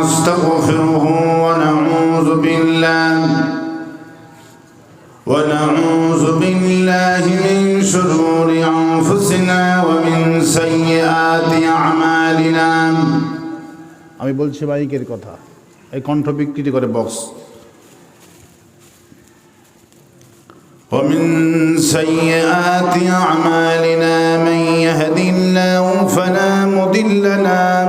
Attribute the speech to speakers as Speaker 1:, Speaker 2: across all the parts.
Speaker 1: ونستغفره ونعوذ بالله ونعوذ بالله من شرور أنفسنا ومن سيئات أعمالنا
Speaker 2: আমি বলছি মাইকের কথা এই কণ্ঠ বিকৃতি করে বক্স
Speaker 1: ومن سيئات أعمالنا من يهد الله فلا مضل له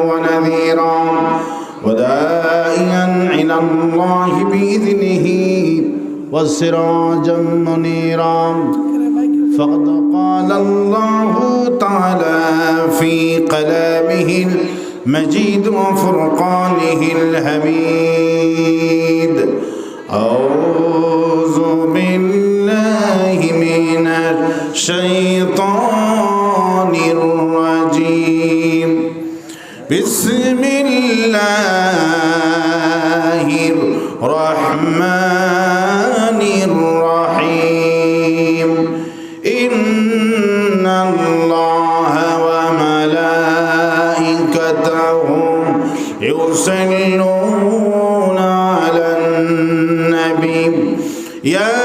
Speaker 1: وسراجا منيرا. فقد قال الله تعالى في كلامه المجيد وفرقانه الحميد. أعوذ بالله من الشيطان الرجيم. بسم الله الرحمن يصلون على النبي. يا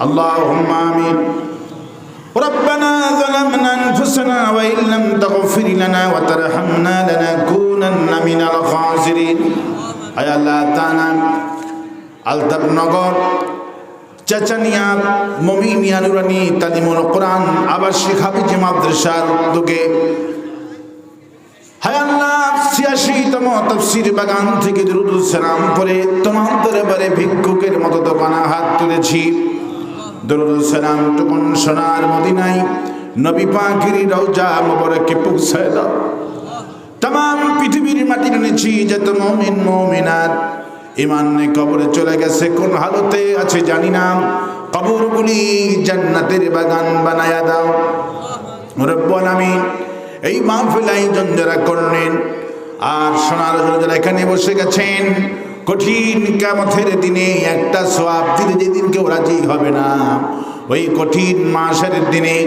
Speaker 1: اللهم آمين ربنا ظلمنا أنفسنا وإن لم تغفر لنا وترحمنا لنكونن من الخاسرين أي الله تعالى আলতাব নগর চাচানিয়া মমিনিয়া নুরানি তালিমুল কোরআন আবাসিক হাফিজি মাদ্রাসার উদ্যোগে হায় আল্লাহ ছিয়াশিতম তফসির বাগান থেকে দুরুদুল সালাম পরে তোমার দরবারে ভিক্ষুকের মতো দোকানা হাত তুলেছি দুরুদুল সালাম টুকুন সোনার মদিনায় নবী পাখির রওজা মোবারকে পৌঁছায় দাও। তাম পৃথিবীর মাটি এনেছি যত মমিন মমিনার ইমান কবরে চলে গেছে, কোন হালতে আছে জানি না। কবরগুলি জান্নাতের বাগান বানায়া দাও। রব্বুল আমিন এই মাহফিল আয়োজন যারা করলেন, আর সোনার যারা এখানে বসে গেছেন কঠিন কামথের দিনে একটা সোয়াব দিতে যেদিনকে কেউ রাজি হবে না। ওই কঠিন মাসের দিনে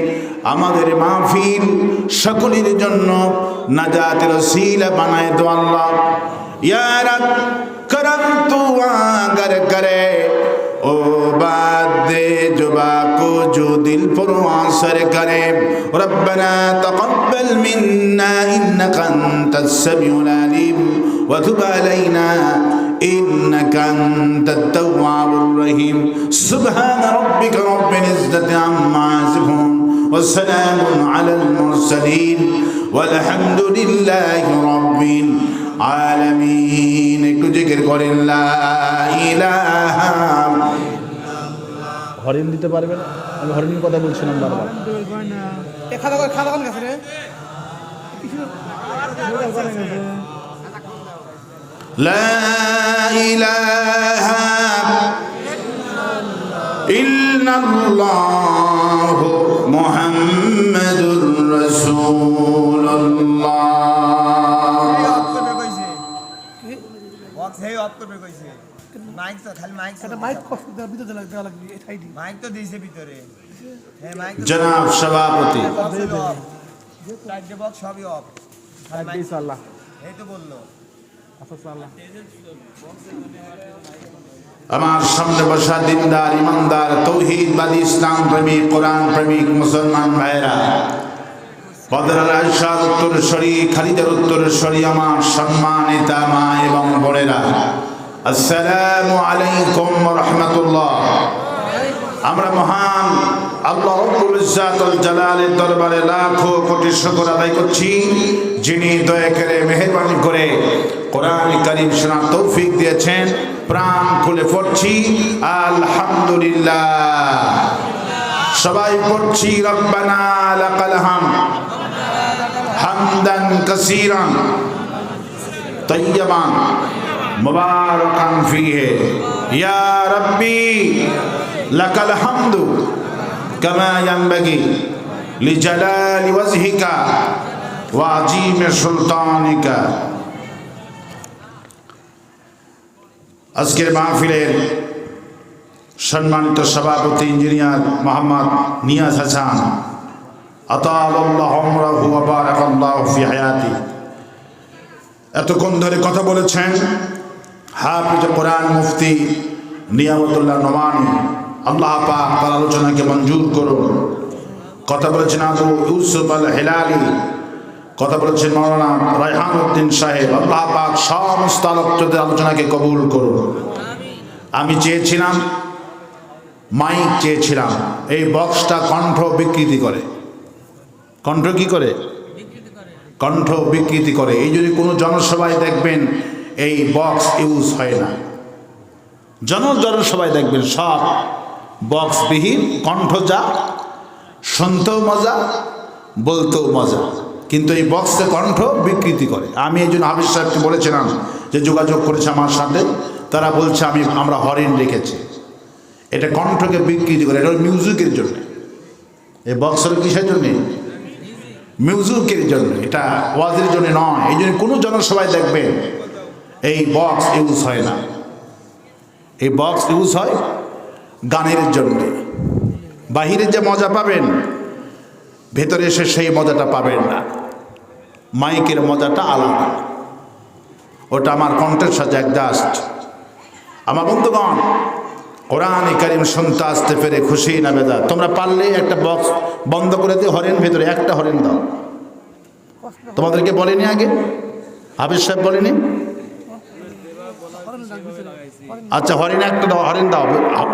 Speaker 1: আমাদের মাহফিল সকলের জন্য নাজাতের শিলা বানায় দো ইয়ার করম তু আগার করে ও বাদ দে জবা কো জো দিল পরওয়াসর করে রব্বানা তাকাব্বাল মিন্না ইন্নাকা আনতাস সামিউল আলিম ওয়া তুব আলাইনা إنك أنت التواب الرحيم سبحان ربك رب العزة عما يصفون وسلام على المرسلين والحمد لله رب العالمين একটু জিকির করেন লা ইলাহা
Speaker 2: হরিণ দিতে পারবে না আমি হরিণের কথা বলছিলাম বারবার
Speaker 3: এ খাতা করে খাতা কোন গেছে রে
Speaker 1: لا إله إلا الله محمد رسول الله
Speaker 4: অফ করবে কইছে বক্স হেই অফ করবে কইছে মাইক তো খালি মাইক
Speaker 3: এটা মাইক কষ্ট দেওয়া ভিতরে দেওয়া দেওয়া লাগবে এই সাইডে
Speaker 4: মাইক তো দিয়েছে ভিতরে হ্যাঁ মাইক তো
Speaker 1: জনাব সভাপতি
Speaker 4: চারটে বক্স সবই অফ খালি মাইক এই তো বললো
Speaker 1: আমার সামনে বসা দিনদার, ইমানদার, তৌহিদবাদী ইসলাম প্রেমিক, কোরআন প্রেমিক, মুসলমান ভাইরা বদরার আয়সার উত্তর সরি খালিদের উত্তর সরি আমার সম্মানিতা মা এবং বোনেরা। আসসালামু আলাইকুম রহমতুল্লাহ। আমরা মহান আল্লাহ রব্বুল ইজ্জাতুল জালালের দরবারে লাখো কোটি শুকর আদায় করছি, যিনি দয়া করে মেহেরবানি করে কোরআন কারীম শোনা তৌফিক দিয়েছেন। প্রাণ খুলে পড়ছি, আলহামদুলিল্লাহ। সবাই পড়ছি, রব্বানা লাকাল হাম, হামদান কাসীরান তাইয়াবান মুবারাকান ফিহে। ইয়া রাব্বি, লাকাল হামদু। كما ينبغي لجلال وجهك وعظيم سلطانك আজকের মাহফিলের সম্মানিত সভাপতি ইঞ্জিনিয়ার মোহাম্মদ নিয়াজ হাসান আতাল্লাহ আমরাহু ওয়া বারাকাল্লাহু ফি হায়াতি এতক্ষণ ধরে কথা বলেছেন হাফিজ কোরআন মুফতি নিয়ামতুল্লাহ নোমানি আল্লাহ পাক তার আলোচনাকে মঞ্জুর করুন। কথা বলেছেন আবু ইউসুফ আল হেলালি কথা বলেছেন মৌলানা রায়হান উদ্দিন সাহেব। আল্লাহ পাক সমস্ত আলোচকদের আলোচনাকে কবুল করুন। আমি চেয়েছিলাম, মাইক চেয়েছিলাম, এই বক্সটা কণ্ঠ বিকৃতি করে। কণ্ঠ কি করে? কণ্ঠ বিকৃতি করে। এই যদি কোনো জনসভায় দেখবেন, এই বক্স ইউজ হয় না। জন জনসভায় দেখবেন, সব বক্সবিহীন কণ্ঠ যা শুনতেও মজা, বলতেও মজা। কিন্তু এই বক্সে কণ্ঠ বিকৃতি করে। আমি এই জন্য হাবিজ সাহেবকে বলেছিলাম যে যোগাযোগ করেছে আমার সাথে। তারা বলছে, আমি, আমরা হরিণ রেখেছি। এটা কণ্ঠকে বিকৃতি করে। এটা মিউজিকের জন্য। এই বক্সের কিসের জন্যে? মিউজিকের জন্য। এটা ওয়াজের জন্য নয়। এই জন্য কোনো জনসভায় দেখবেন এই বক্স ইউজ হয় না। এই বক্স ইউজ হয় গানের জন্য। বাহিরে যে মজা পাবেন, ভেতরে এসে সেই মজাটা পাবেন না। মাইকের মজাটা আলাদা। ওটা আমার কণ্ঠের সাথে একজাস্ট আমার বন্ধুগণ, কোরআন কারিম শুনতে আসতে পেরে খুশি না বেদা? তোমরা পারলে একটা বক্স বন্ধ করে দিয়ে হরেন ভেতরে একটা হরেন দাও। তোমাদেরকে বলেনি আগে? হাফিজ সাহেব বলেনি? আচ্ছা হরিণ একটা দাও হরিণ দাও।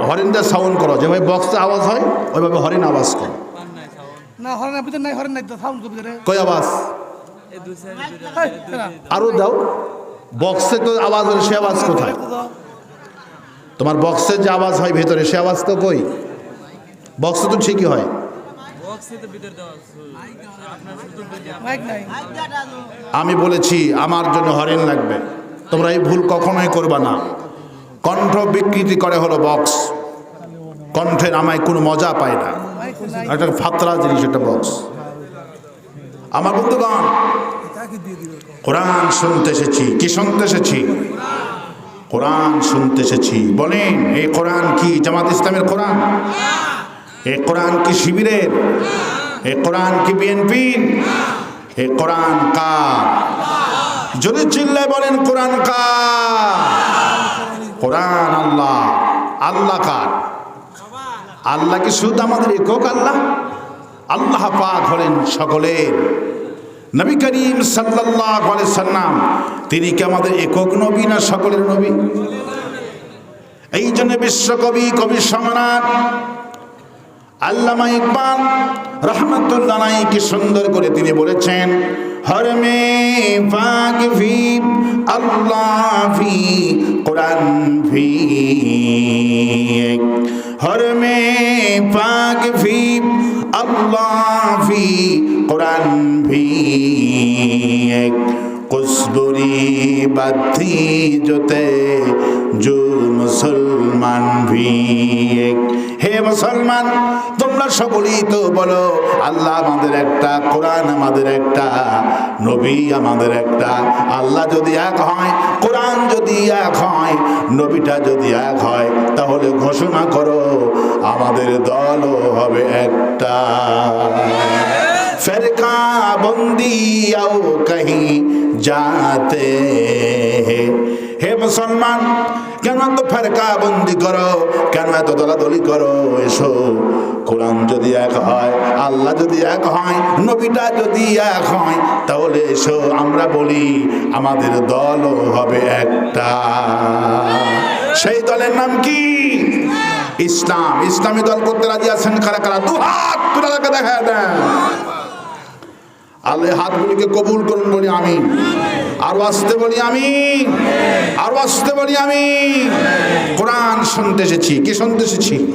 Speaker 1: হরিণ দিয়ে সাউন্ড করো যেভাবে বক্সে আওয়াজ হয় ওইভাবে হরিণ আওয়াজ করো।
Speaker 3: না হরেন ভিতরে নাই হরেন নাই তো সাউন্ড করবি রে
Speaker 1: কই আওয়াজ? আরও দাও। বক্সে তো আওয়াজ হলে সে আওয়াজ কোথায়? তোমার বক্সের যে আওয়াজ হয় ভেতরে সে আওয়াজ তো কই? বক্সে তো ঠিকই হয়। আমি বলেছি আমার জন্য হরেন লাগবে। তোমরা এই ভুল কখনোই করবা না। কণ্ঠ বিকৃতি করে হলো বক্স কণ্ঠের আমায় কোনো মজা পায় না। একটা ফাতরা জিনিস, একটা বক্স আমার বন্ধুগণ, কোরআন শুনতে এসেছি। কি শুনতে এসেছি? কোরআন শুনতে এসেছি। বলেন এই কোরআন কি? জামাত ইসলামের কোরআন? এই কোরআন কি শিবিরের? এই কোরআন কি বিএনপির? এই কোরআন কার? যদি চিল্লায় বলেন, কোরআন কার? কোরআন আল্লাহ। আল্লাহ কার? আল্লাহ কি শুধু আমাদের একক আল্লাহ? আল্লাহ পাক হলেন সকলের। নবী করিম আলাইহি সাল্লাম, তিনি কি আমাদের একক নবী না সকলের নবী? এই জন্য বিশ্বকবি, কবি সম্রাট আল্লামা ইকবাল রহমতুল্লাহ কি সুন্দর করে তিনি বলেছেন হর মে পাক ভি, আল্লাহ ভি, কোরআন ভি হর মে পাক ভি, আল্লাহ ভি, কোরআন ভি কুসবুরি বাতি জোতে জো মুসলমান ভি এক। হে মুসলমান, তোমরা সকলেই তো বলো, আল্লাহ আমাদের একটা, কোরআন আমাদের একটা, নবী আমাদের একটা আল্লাহ যদি এক হয়, কোরআন যদি এক হয়, নবীটা যদি এক হয়, তাহলে ঘোষণা করো, আমাদের দলও হবে একটা ফেরকা বন্দি আও কহি যাতে। হে মুসলমান, কেন এত ফেরকা বন্দি করো? কেন এত দলাদলি করো? এসো, কোরআন যদি এক হয়, আল্লাহ যদি এক হয়, নবীটা যদি এক হয়, তাহলে এসো, আমরা বলি আমাদের দলও হবে একটা। সেই দলের নাম কি? ইসলাম। ইসলামী দল করতে রাজি আছেন কারা কারা? দু হাত তুলে দেখা দেন। আল্লাহ হাতগুলিকে কবুল করুন, বলি আমি আরও আসতে বলি আমি। আরও আসতে বলি আমি। কোরআন শুনতে এসেছি। কি শুনতে এসেছি?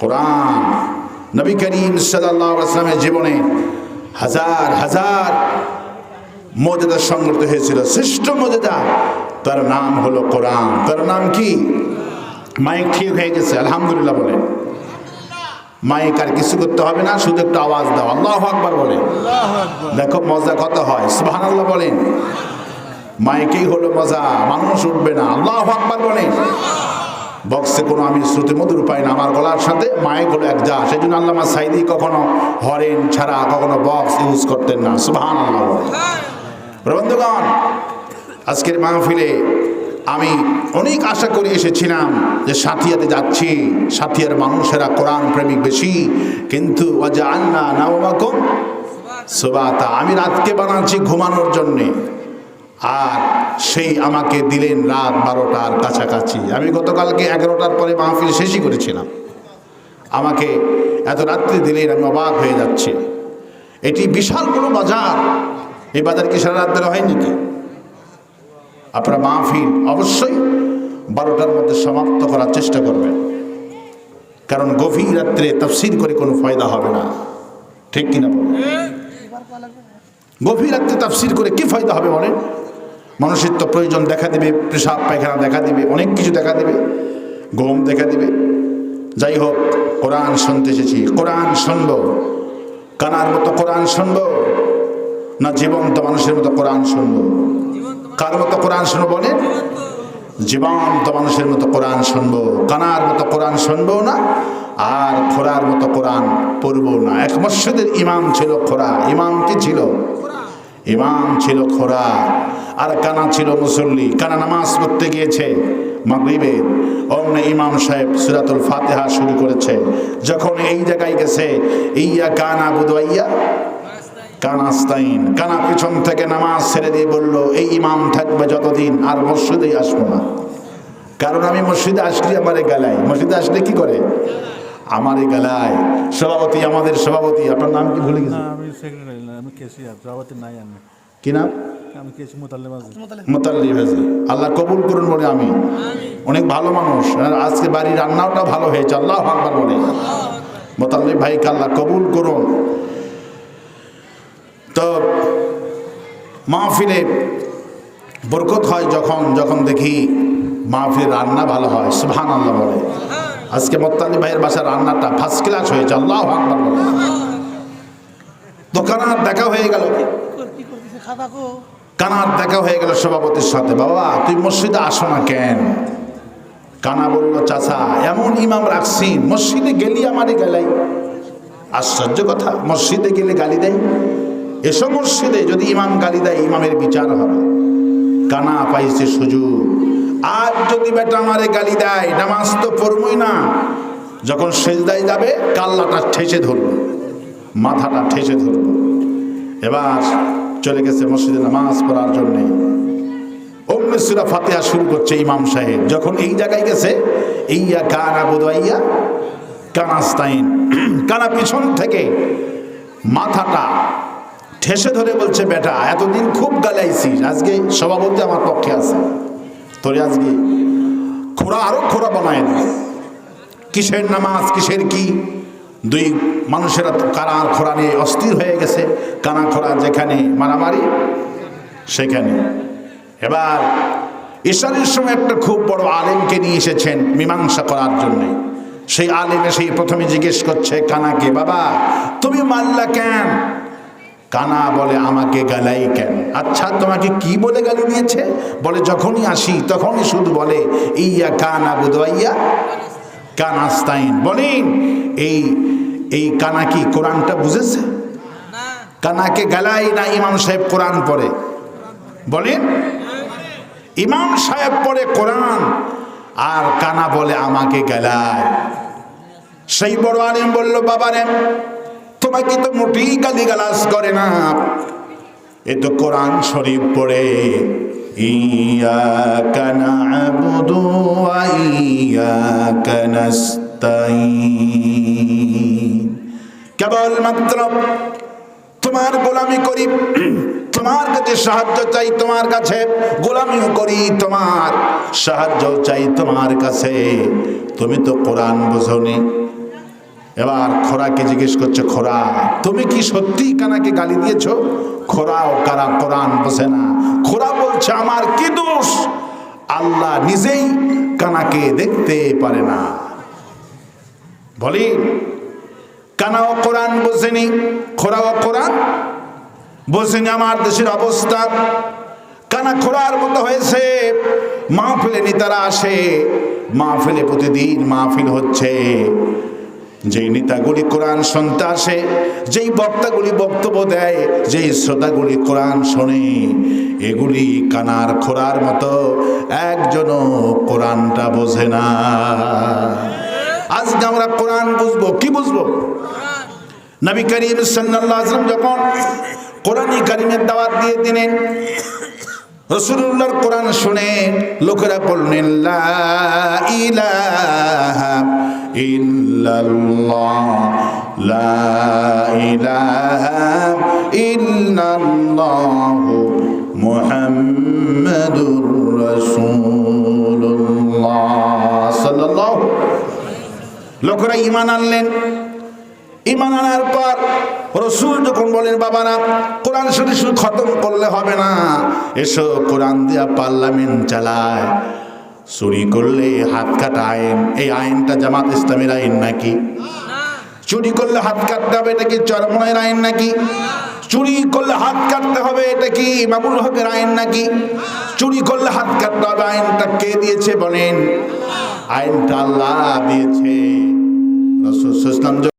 Speaker 1: কোরআন। নবী করিম আলাইহি জীবনে হাজার হাজার মর্যাদা সংগঠিত হয়েছিল। শ্রেষ্ঠ মর্যাদা। তার নাম হলো কোরআন। তার নাম কি? মাইক ঠিক হয়ে গেছে। আলহামদুলিল্লাহ বলে মাইক আর কিছু করতে হবে না শুধু একটু আওয়াজ দাও। আল্লাহ আকবার বলে। দেখো মজা কত হয় সুবহান আল্লাহ বলেন। মাইকেই হলো মজা মানুষ উঠবে না। আল্লাহ আকবার বলেন বক্সে কোনো আমি শ্রুতি মধুর পাই না আমার গলার সাথে মাইক হলো এক যা। সেই জন্য আল্লামা সাইদি কখনো হরেন ছাড়া কখনো বক্স ইউজ করতেন না সুবহান আল্লাহ বলেন বন্ধুগণ আজকের মাহফিলে আমি অনেক আশা করে এসেছিলাম যে সাথিয়াতে যাচ্ছি। সাথিয়ার মানুষেরা কোরআন প্রেমিক বেশি। কিন্তু আমি রাতকে বানাচ্ছি ঘুমানোর জন্যে। আর সেই আমাকে দিলেন রাত বারোটার কাছাকাছি। আমি গতকালকে এগারোটার পরে মাহফিল শেষই করেছিলাম। আমাকে এত রাত্রি দিলেন, আমি অবাক হয়ে যাচ্ছি। এটি বিশাল কোনো বাজার। এই বাজার কি সারা রাত হয় নাকি আপনারা মাহফিল অবশ্যই বারোটার মধ্যে সমাপ্ত করার চেষ্টা করবেন। কারণ গভীর রাত্রে তফসির করে কোনো ফায়দা হবে না। ঠিক কিনা বলেন? গভীর রাত্রে তাফসির করে কি ফায়দা হবে বলেন? মানুষের তো প্রয়োজন দেখা দেবে, পেশাব, পায়খানা দেখা দেবে, অনেক কিছু দেখা দেবে গম দেখা দেবে। যাই হোক, কোরআন শুনতে এসেছি, কোরআন শুনব, কানার মতো কোরআন শুনব, না জীবন্ত মানুষের মতো কোরআন শুনব। কার মতো কোরআন শুনব বলেন জীবন্ত মানুষের মতো কোরআন শুনব। কানার মতো কোরআন শুনব না, আর খোরার মতো কোরআন পড়ব না। এক মসজিদের ইমাম ছিল খোরা ইমাম কি ছিল? ইমাম ছিল খোরা আর কানা ছিল মুসল্লি। কানা নামাজ পড়তে গিয়েছে মাগরিবে। অমনে ইমাম সাহেব সুরাতুল ফাতেহা শুরু করেছে। যখন এই জায়গায় গেছে, ইয়া কানা বুদাইয়া কানাস্তাইন কানা পিছন থেকে নামাজ ছেড়ে দিয়ে বলল এই ইমাম থাকবে যতদিন আর মসজিদেই আসব না। কারণ আমি মসজিদে আসলে আমারে গালায়। মসজিদে আসলে কি করে? আমারে গালায়। সভাপতি আমাদের সভাপতি আপনার নাম কি ভুলে গেছি?
Speaker 5: আমি সেক্রেটারি না আমি কেসিয়ার সভাপতি নাই আমি।
Speaker 1: কি নাম? আল্লাহ কবুল করুন বলে আমি। অনেক ভালো মানুষ। আর আজকে বাড়ির রান্নাটা ভালো হয়েছে আল্লাহ আকবার বলে। মোতাল্লি ভাইকে আল্লাহ কবুল করুন। তো মাহফিলে বরকত হয় যখন যখন দেখি মাহফিল রান্না ভালো হয় সুবহান আল্লাহ বলে। আজকে মোত্তালি ভাইয়ের বাসার রান্নাটা ফার্স্ট ক্লাস হয়েছে, আল্লাহ আকবার বলে। দোকানার দেখা হয়ে গেল কানার দেখা হয়ে গেল সভাপতির সাথে। বাবা, তুই মসজিদে আসো না কেন? কানা বলল, চাচা, এমন ইমাম রাখছি, মসজিদে গেলি আমারই গেলাই। আশ্চর্য কথা, মসজিদে গেলে গালি দেয়? এসব মসজিদে যদি ইমাম গালি দেয়, ইমামের বিচার হবে। কানা পাইছে সুযোগ। আর যদি বেটা আমারে গালি দেয়, নামাজ তো পড়বই না। যখন সেজদায় যাবে, কাল্লাটা ঠেসে ধরবো। মাথাটা ঠেসে ধরবো। এবার চলে গেছে মসজিদে নামাজ পড়ার জন্যে। অমনি ফাতিহা শুরু করছে ইমাম সাহেব। যখন এই জায়গায় গেছে, ইয়া কানা বোধাইয়া কানাস্তাইন কানা পিছন থেকে মাথাটা ঠেসে ধরে বলছে, বেটা, এতদিন খুব গালাইছিস, আজকে সভাপতি আমার পক্ষে আছে। তোরে আজকে খোরা আরও খোরা বানায় না কিসের নামাজ, কিসের কি? দুই মানুষেরা কানা খোরা নিয়ে অস্থির হয়ে গেছে, কানা খোরা যেখানে, মারামারি সেখানে। এবার ঈশানের সময় একটা খুব বড় আলেমকে নিয়ে এসেছেন মীমাংসা করার জন্যে। সেই আলেমে সেই প্রথমে জিজ্ঞেস করছে, কানাকে, বাবা, তুমি মারলা কেন? কানা বলে, আমাকে গালাই কেন? আচ্ছা তোমাকে কি বলে গালি দিয়েছে? বলে, যখনই আসি, তখনই শুধু বলে, ইয়া কানা বুধবাইয়া কানাস্তাইন। বলেন এই এই কানা কি কোরআনটা বুঝেছে? কানাকে গালাই না ইমাম সাহেব কোরআন পড়ে? বলেন ইমাম সাহেব পড়ে কোরআন, আর কানা বলে, আমাকে গেলায় সেই বড় আলিম বলল, বাবারে তোমাকে তো মোটেই গালি গালাস করে না? এ তো কোরআন শরীফ পড়ে। কানা আবুদু ইয়া কানাস্তাইন কেবল মাত্র তোমার গোলামি করি, তোমার কাছে সাহায্য চাই তোমার কাছে, গোলামিও করি তোমার সাহায্য চাই তোমার কাছে। তুমি তো কোরআন বোঝনি। এবার খোরাকে জিজ্ঞেস করছে খোরা তুমি কি সত্যি কানাকে গালি দিয়েছ? খোরা ও কারা কোরআন বোঝে না। খোরা বলছে, আমার কি দোষ? আল্লাহ নিজেই কানাকে দেখতে পারে না। বলি কানাও কোরআন বোঝেনি খোরাও কোরআন বোঝেনি আমার দেশের অবস্থা। কানা খোরার মতো হয়েছে, মাহফিলে নেতারা আসে, মাহফিলে প্রতিদিন মাহফিল হচ্ছে। যেই নেতাগুলি কোরআন শুনতে আসে, যেই বক্তাগুলি বক্তব্য দেয়, যেই শ্রোতাগুলি কোরআন শোনে, এগুলি কানার খোরার মতো, একজনও কোরআনটা বোঝে না। আজকে আমরা কোরআন বুঝব, কি বুঝব? নবী করিম ওয়াসাল্লাম যখন কোরআনী কারিমের দাওয়াত দিয়ে দিলেন রসুল্লাহর কোরআন শুনে লোকেরা বললেন মুহাম্মাদুর লোকেরা ঈমান আনলেন। ইমান আনার পর রসুল যখন বলেন, বাবারা, কোরআন শরীফ শুধু খতম করলে হবে না। এসো কোরআন দিয়া পার্লামেন্ট চালায়। চুরি করলে হাত কাটা আইন। এই আইনটা জামাত ইসলামের আইন নাকি? চুরি করলে হাত কাটতে হবে, এটা কি চরমনের আইন নাকি? চুরি করলে হাত কাটতে হবে, এটা কি মামুল হকের আইন নাকি? চুরি করলে হাত কাটতে হবে, আইনটা কে দিয়েছে বলেন? আইনটা আল্লাহ দিয়েছে। রসুল ইসলাম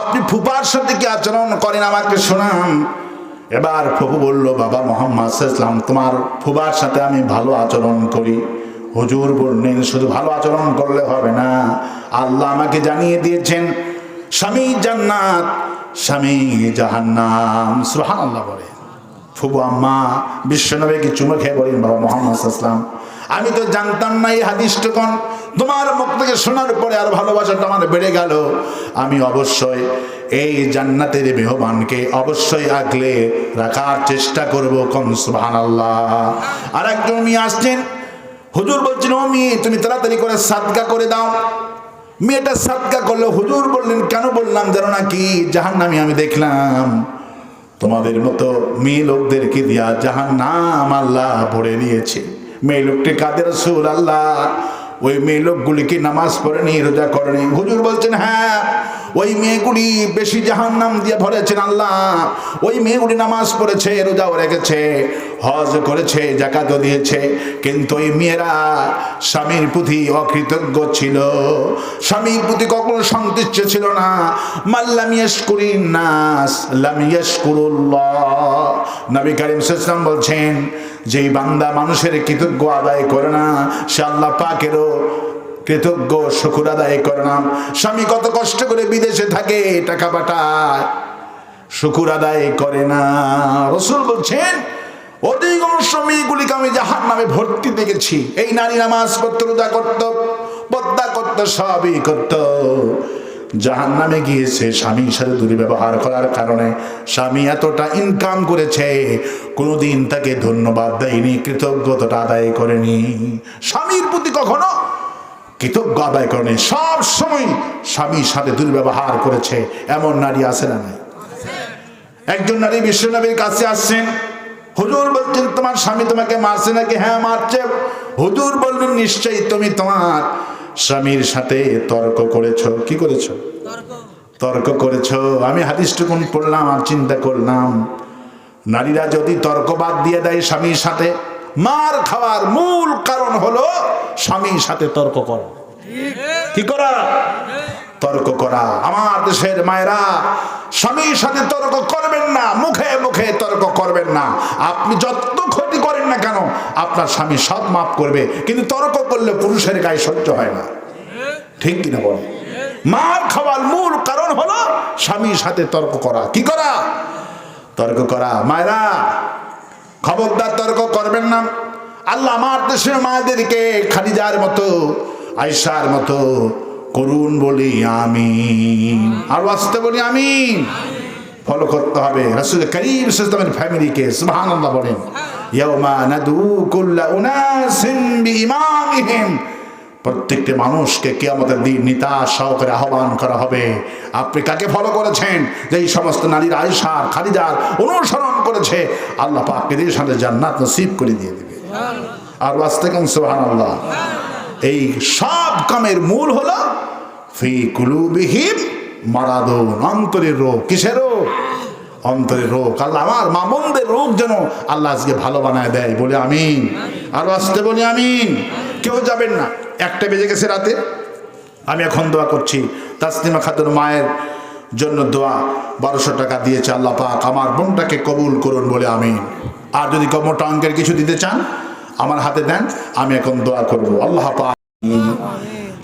Speaker 1: আপনি ফুপার সাথে কি আচরণ করেন? আমাকে শোনান। এবার ফুপু বলল, বাবা মোহাম্মদ ইসলাম তোমার ফুবার সাথে আমি ভালো আচরণ করি। হুজুর বললেন, শুধু ভালো আচরণ করলে হবে না। আল্লাহ আমাকে জানিয়ে দিয়েছেন, স্বামী জান্নাত, স্বামী জাহান্নাম। সুহান আল্লাহ বলে। ফুবু আম্মা, বিশ্বনবীকে চুমো খেয়ে বলেন, বাবা মোহাম্মদ ইসলাম আমি তো জানতাম না এই হাদিসটুকন তোমার মুখ থেকে শোনার পরে আর ভালোবাসাটা আমার বেড়ে গেল। আমি অবশ্যই এই জান্নাতের মেহমানকে অবশ্যই আগলে রাখার চেষ্টা করব কম আল্লাহ আর একজন মেয়ে আসছেন। হুজুর বলছেন, ও মেয়ে, তুমি তাড়াতাড়ি করে সাদকা করে দাও। মেয়েটা সাদকা করল। হুজুর বললেন, কেন বললাম যেন নাকি জাহান্নামি আমি দেখলাম তোমাদের মতো মেয়ে লোকদেরকে দিয়া জাহান নাম আল্লাহ ভরে দিয়েছে মেয়ে লোকটি কাদের সুর আল্লাহ ওই মেয়ে লোকগুলিকে নামাজ পড়েনি রোজা করেনি হুজুর বলছেন হ্যাঁ ওই মেয়েগুলি বেশি জাহান নাম দিয়ে ভরেছেন আল্লাহ। ওই মেয়েগুলি নামাজ পড়েছে, রোজাও রেখেছে, হজ করেছে, জাকাতও দিয়েছে। কিন্তু ওই মেয়েরা স্বামীর প্রতি অকৃতজ্ঞ ছিল। স্বামীর প্রতি কখনো সন্তুষ্ট ছিল না। মাল্লাম ইয়াশকুরিন নাস লাম ইয়াশকুরুল্লাহ। নবী করিম বলছেন যেই বান্দা মানুষের কৃতজ্ঞ আদায় করে না, সে আল্লাহ পাকেরও কৃতজ্ঞ শুকুর আদায় করে না। স্বামী কত কষ্ট করে বিদেশে থাকে, টাকা পাঠায়, শুকুর আদায় করে না। রসুল বলছেন অধিকাংশ আমি নামে ভর্তি দেখেছি। এই নারী নামাজ রোজা করতো, পদ্মা করতো, সবই করতো। জাহান নামে গিয়েছে, স্বামীর সাথে দুর্ব্যবহার করার কারণে স্বামী এতটা ইনকাম করেছে, কোনোদিন তাকে ধন্যবাদ দেয়নি, কৃতজ্ঞতা আদায় করেনি। স্বামীর প্রতি কখনো কৃতজ্ঞ আদায় করেনি, সব সময় স্বামীর সাথে দুর্ব্যবহার করেছে, এমন নারী আছে না নাই? একজন নারী বিশ্বনবীর কাছে আসছেন, হুজুর বলছেন, তোমার স্বামী তোমাকে মারছে নাকি? হ্যাঁ মারছে। হুজুর বললেন নিশ্চয়ই তুমি তোমার স্বামীর সাথে তর্ক করেছ? কি করেছ? তর্ক। করেছ? আমি হাদিসটুকুন পড়লাম আর চিন্তা করলাম নারীরা যদি তর্ক বাদ দিয়ে দেয় স্বামীর সাথে মার খাওয়ার মূল কারণ হলো স্বামীর সাথে তর্ক করা। কি করা? তর্ক করা। আমার দেশের মায়েরা, স্বামীর সাথে তর্ক করবেন না, মুখে মুখে তর্ক করবেন না। আপনি যত ক্ষতি করেন না কেন, আপনার স্বামী সব মাফ করবে। কিন্তু তর্ক করলে পুরুষের গায়ে সহ্য হয় না। ঠিক কিনা বল? মার খাওয়ার মূল কারণ হলো স্বামীর সাথে তর্ক করা। কি করা? তর্ক করা। মায়েরা, খবরদার তর্ক করবেন না। আল্লাহ আমার দেশের মায়েদেরকে খালিজার মতো আয়সার মতো করুন বলি আমি আর আসতে বলি আমি ফলো করতে হবে। রাসূল করিম সাল্লামের ফ্যামিলিকে সুবহানাল্লাহ বলেন ইয়াউমা নাদু কুল্লা উনাসিন বিইমামিহিম। প্রত্যেকটি মানুষকে কেয়ামতের দিন নিতা সহকারে আহ্বান করা হবে। আপনি কাকে ফলো করেছেন? যে এই সমস্ত নারীর আয়সার খালিদার অনুসরণ করেছে আল্লাহ পাক এদের সাথে জান্নাত নসিব করে দিয়ে দেবে। আর বাস্তে কেন সোহান আল্লাহ এই সব কামের মূল হলো রোগ রোগ? রোগ। আল্লাহ আমার রোগ যেন আল্লাহ আজকে ভালো বানায় দেয়। বলে আমিন। আমিন। কেউ যাবেন না। একটা বেজে গেছে রাতে। আমি এখন দোয়া করছি। তাসলিমা খাতুন মায়ের জন্য দোয়া। বারোশো টাকা দিয়েছে আল্লাহ পাক। আমার বোনটাকে কবুল করুন বলে আমিন। আর যদি মোটা অঙ্কের কিছু দিতে চান, আমার হাতে দেন। আমি এখন দোয়া করব। আল্লাহ পাক।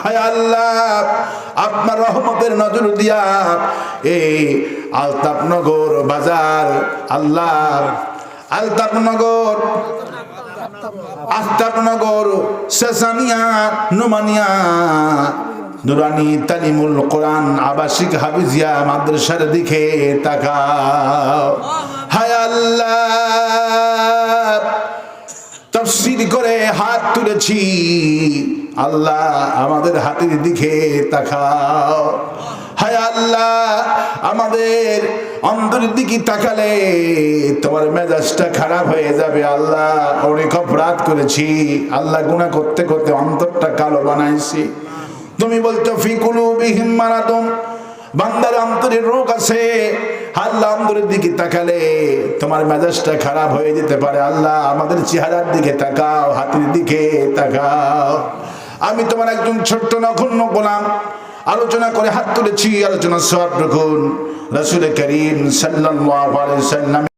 Speaker 1: হায় আল্লাহ, আপনার রহমতের নজর দিয়া এই আলতাপনগর বাজার, আল্লাহ, আলতাপনগর আস্তাপনগর সেসানিয়া নোমানিয়া, নুরানি তালিমুল কোরআন, আবাসিক হাবিজিয়া মাদ্রাসার দিকে তাকাও। হায় আল্লাহ, তফসিল করে হাত তুলেছি। আল্লাহ আমাদের হাতের দিকে তাকাও। হায় আল্লাহ, আমাদের অন্তরের দিকে তাকালে তোমার মেজাজটা খারাপ হয়ে যাবে আল্লাহ। অনেক অপরাধ করেছি। আল্লাহ গুণা করতে করতে অন্তরটা কালো বানাইছি। তুমি বলছো ফিকুলু বিহিম মারাদম। বান্দার অন্তরের রোগ আছে। আল্লাহ অন্তরের দিকে তাকালে তোমার মেজাজটা খারাপ হয়ে যেতে পারে আল্লাহ। আমাদের চেহারার দিকে তাকাও, হাতের দিকে তাকাও। আমি তোমার একজন ছোট্ট নখুন্ন গোলাম। আলোচনা করে হাত তুলেছি, আলোচনা সব রকম রসুল করিম সাল্লাম